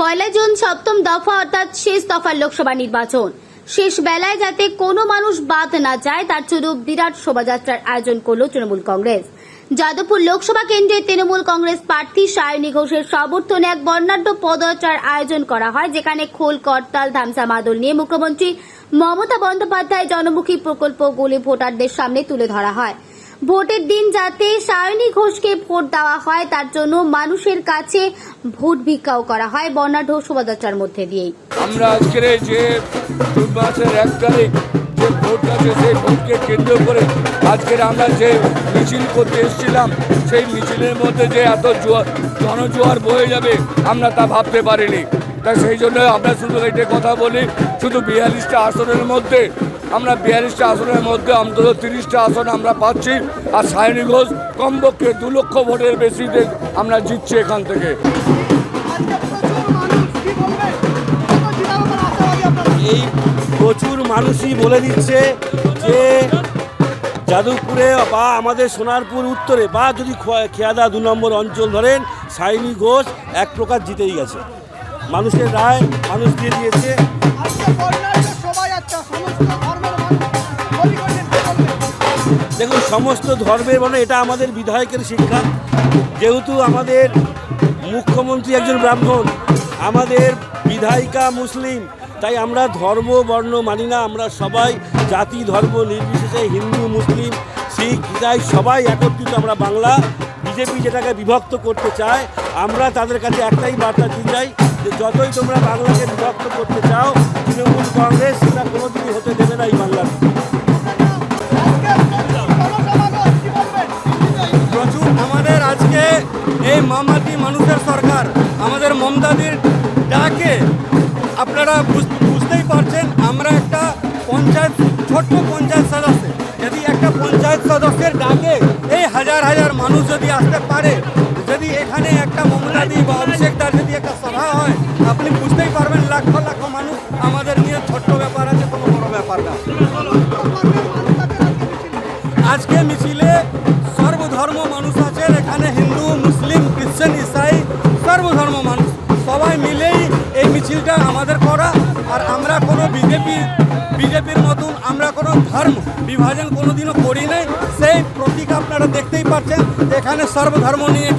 পয়লা June সপ্তম দফা অর্থাৎ শেষ দফার লোকসভা নির্বাচন। শেষ বেলায় যাতে কোনো মানুষ বাদ না যায়, তার জন্য বিরাট শোভাযাত্রার আয়োজন করল তৃণমূল কংগ্রেস। যাদবপুর লোকসভা কেন্দ্রে তৃণমূল কংগ্রেস প্রার্থী সায়নী ঘোষের সমর্থনে এক বর্ণাঢ্য পদযাত্রার আয়োজন করা হয়, যেখানে খোল, করতাল, ধামসা মাদল নিয়ে মুখ্যমন্ত্রী মমতা বন্দ্যোপাধ্যায় জনমুখী প্রকল্পগুলি ভোটারদের সামনে তুলে ধরা হয়। ভোটের দিন যাতে সায়নী ঘোষকে ভোট দেওয়া হয়, তার জন্য মানুষের কাছে ভোট ভিক্ষাও করা হয়। বর্ণাঢ্য শোভাযাত্রার মধ্যে দিয়েই। আমরা আজকের যে মাসের এক তারিখ, যে ভোট আছে সেই ভোটকে কেন্দ্র করে আজকের আমরা যে মিছিল করতে এসেছিলাম, সেই মিছিলের মধ্যে যে এত জোয়ার, জনজোয়ার বয়ে যাবে, আমরা তা ভাবতে পারিনি। তাই সেই জন্য আমরা শুধু এটা কথা বলি, শুধু বিয়াল্লিশটা আসনের মধ্যে আমরা বিয়াল্লিশটা আসনের মধ্যে অন্তত তিরিশটা আসন আমরা পাচ্ছি। আর সায়নী ঘোষ কমপক্ষে দু লক্ষ ভোটের বেশিতে আমরা জিতছি এখান থেকে। এই প্রচুর মানুষই বলে দিচ্ছে যে যাদবপুরে বা আমাদের সোনারপুর উত্তরে বা যদি খোয়া- খেয়াদা দু নম্বর অঞ্চল ধরেন সাইনি ঘোষ এক প্রকার জিতেই গেছে। মানুষের রায় মানুষ দিয়ে দিয়েছে। দেখুন, সমস্ত ধর্মের মানে এটা আমাদের বিধায়কের শিক্ষা। যেহেতু আমাদের মুখ্যমন্ত্রী একজন ব্রাহ্মণ, আমাদের বিধায়িকা মুসলিম, তাই আমরা ধর্ম, বর্ণ মানি না, আমরা সবাই জাতি, ধর্ম, নির্বিশেষে হিন্দু, মুসলিম, শিখ, ইসাই, সবাই একত্রিত, আমরা বাংলা, বিজেপি যেটাকে বিভক্ত করতে চায়, আমরা তাদের কাছে একটাই বার্তা দিতে চাই যে যতই তোমরা বাংলাকে বিভক্ত করতে চাও, তৃণমূল, কংগ্রেস, সেটা কোনোদিনই হতে এই মামাটি মানুষের সরকার, আমাদের মমতাদির ডাকে আপনারা বুঝ- বুঝতেই পারছেন, আমরা একটা পঞ্চায়েত, ছোট্ট পঞ্চায়েত সদস্য। যদি একটা পঞ্চায়েত সদস্যের ডাকে, এই হাজার হাজার মানুষ যদি আসতে পারে, যদি এখানে একটা মমতাদি বা অভিষেকদার যদি একটা সভা হয়, আপনি বুঝতেই পারবেন, লাখ লাখ মানুষ আমাদের নিয়ে ছোট্ট ব্যাপার আছে, কোনো বড় ব্যাপার না। আজকে মিছিলে সর্বধর্ম মানুষ আছেন, এখানে হিন্দু বিজেপির মতন আমরা কোনো ধর্ম বিভাজন কোনোদিনও করি নাই। সেই প্রতীক আপনারা দেখতেই পাচ্ছেন এখানে সর্বধর্ম নিয়ে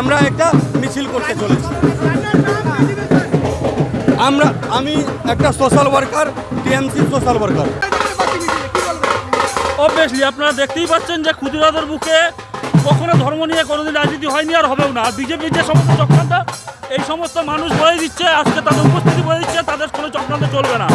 আমরা একটা মিছিল করতে চলেছি। আমরা, আমি একটা social worker TMC social worker obviously আপনারা দেখতেই পাচ্ছেন যে ক্ষুদিরাদের বুকে কখনো ধর্ম নিয়ে কোনোদিন রাজনীতি হয়নি আর হবেও না। আর বিজেপির যে সমস্ত চক্রান্ত, এই সমস্ত মানুষ বলে দিচ্ছে, আজকে তাদের উপস্থিতি বলে দিচ্ছে, তাদের কোনো চক্রান্ত চলবে না।